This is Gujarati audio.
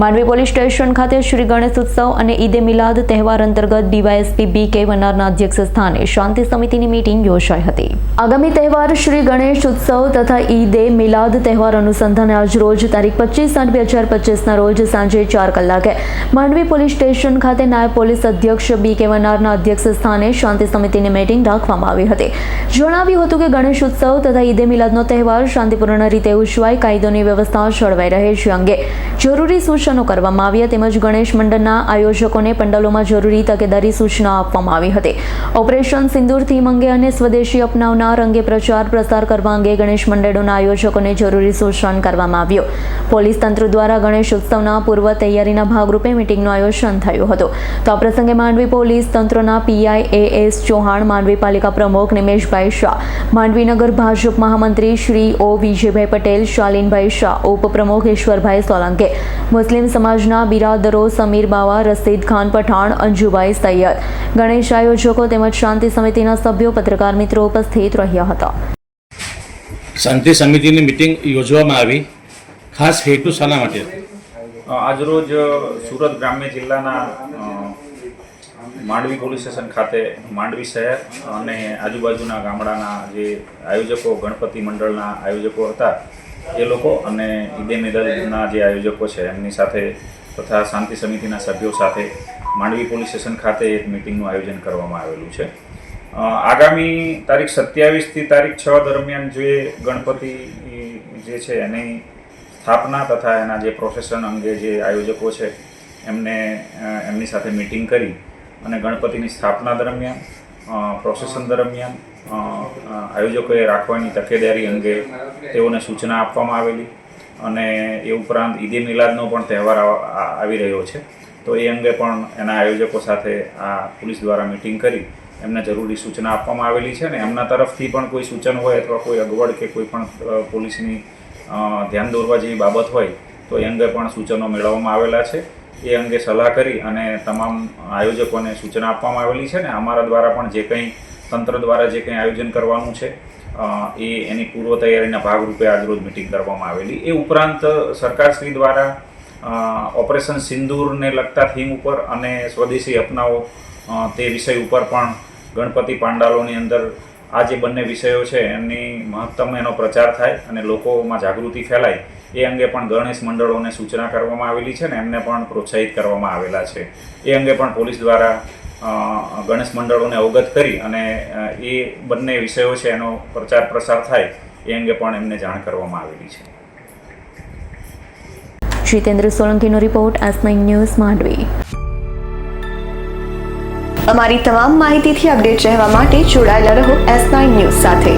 માંડવી પોલીસ સ્ટેશન ખાતે શ્રી ગણેશ ઉત્સવ અને ઈદે મિલાદ તહેવાર અંતર્ગત ડીવાયએસપી બી કે વનારના અધ્યક્ષ સ્થાને શાંતિ સમિતિની મીટિંગ યોજાઈ હતી. આગામી તહેવાર શ્રી ગણેશ ઉત્સવ તથા ઈદે મિલાદ તહેવાર અનુસંધાને આજરોજ તારીખ પચીસ આઠ બે હજાર પચીસના રોજ સાંજે ચાર કલાકે માંડવી પોલીસ સ્ટેશન ખાતે નાયબ પોલીસ અધ્યક્ષ બી કે વનારના અધ્યક્ષ સ્થાને શાંતિ સમિતિની મીટિંગ રાખવામાં આવી હતી. જણાવ્યું હતું કે ગણેશ ઉત્સવ તથા ઈદે મિલાદનો તહેવાર શાંતિપૂર્ણ રીતે ઉજવાય કાયદોની વ્યવસ્થા જળવાઈ રહે છે અંગે જરૂરી સૂચનો કરવામાં આવ્યા તેમજ ગણેશ મંડળના આયોજકોને પંડાલોમાં જરૂરી તકેદારી સૂચના આપવામાં આવી હતી. ઓપરેશન સિંદૂર થીમ અંગે અને સ્વદેશી અપનાવનાર અંગે પ્રચાર પ્રસાર કરવા અંગે ગણેશ મંડળોના આયોજકોને જરૂરી સૂચન કરવામાં આવ્યું. પોલીસ તંત્ર દ્વારા ગણેશ ઉત્સવના પૂર્વ તૈયારીના ભાગરૂપે મિટિંગનું આયોજન થયું હતું. તો આ પ્રસંગે માંડવી પોલીસ તંત્રના PI A S Chauhan, Mandvi પાલિકા પ્રમુખ નિમેશભાઈ શાહ, માંડવીનગર ભાજપ મહામંત્રી શ્રી ઓ વિજયભાઈ પટેલ, શાલીનભાઈ શાહ, ઉપપ્રમુખ ઈશ્વરભાઈ સોલંકે મુસ્લિમ સમાજના બિરાદરો સમીર બાવા રસીદ ખાન પઠાણ અંજુભાઈ સૈયદ. ગણેશ આયોજકો તેમજ શાંતિ સમિતિના સભ્યો પત્રકાર મિત્રો ઉપસ્થિત રહ્યા હતા. શાંતિ સમિતિની મિટિંગ યોજવામાં આવી. ખાસ હેતુ શાના માટે? આજરોજ સુરત ગ્રામ્ય જિલ્લાના માંડવી પોલીસ સ્ટેશન ખાતે માંડવી શહેર અને આજુબાજુના ગામડાના જે આયોજકો ગણપતિ મંડળના આયોજકો હતા એ લોકો અને ઈદે મિલાદના જે આયોજકો છે, એમની સાથે તથા શાંતિ સમિતિના સભ્યો સાથે માંડવી પોલીસ સ્ટેશન ખાતે એક મિટિંગનું આયોજન કરવામાં આવેલું છે. આગામી તારીખ સત્યાવીસથી તારીખ છ દરમિયાન જે ગણપતિ જે છે, એની સ્થાપના તથા એના જે પ્રોફેશન અંગે જે આયોજકો છે, એમને એમની સાથે મિટિંગ કરી અને ગણપતિની સ્થાપના દરમિયાન પ્રોસેસન દરમિયાન આયોજકોએ રાખવાની તકેદારી અંગે તેઓને સૂચના આપવામાં આવેલી અને એ ઉપરાંત ઈદે મિલાદનો પણ તહેવાર આવી રહ્યો છે. તો એ અંગે પણ એના આયોજકો સાથે આ પોલીસ દ્વારા મિટિંગ કરી એમને જરૂરી સૂચના આપવામાં આવેલી છે ને એમના તરફથી પણ કોઈ સૂચન હોય અથવા કોઈ અગવડ કે કોઈ પણ પોલીસની ધ્યાન દોરવા જેવી બાબત હોય તો એ અંગે પણ સૂચનો મેળવવામાં આવેલા છે. એ અંગે સલાહ કરી અને તમામ આયોજકોને સૂચના આપવામાં આવેલી છે ને અમારા દ્વારા પણ જે કંઈ તંત્ર દ્વારા જે કંઈ આયોજન કરવાનું છે એ એની પૂર્વ તૈયારીના ભાગરૂપે આજરોજ મિટિંગ કરવામાં આવેલી. એ ઉપરાંત સરકારશ્રી દ્વારા ઓપરેશન સિંદૂરને લગતા થીમ ઉપર અને સ્વદેશી અપનાવો તે વિષય ઉપર પણ ગણપતિ પાંડાલોની અંદર આ જે બંને વિષયો છે એમની મહત્તમ એનો પ્રચાર થાય અને લોકોમાં જાગૃતિ ફેલાય, એ અંગે પણ ગણેશ મંડળોને સૂચના કરવામાં આવેલી છે ને એમને પણ પ્રોત્સાહિત કરવામાં આવેલા છે. એ અંગે પણ પોલીસ દ્વારા ગણેશ મંડળોને અવગત કરી અને એ બંને વિષયો છે એનો પ્રચાર પ્રસાર થાય એ અંગે પણ એમને જાણ કરવામાં આવેલી છે. Jitendra સોલંકીનો report S nine news Mandvi. અમારી તમામ માહિતીથી અપડેટ રહેવા માટે જોડાયેલા રહો એસ નાઇન ન્યૂઝ સાથે.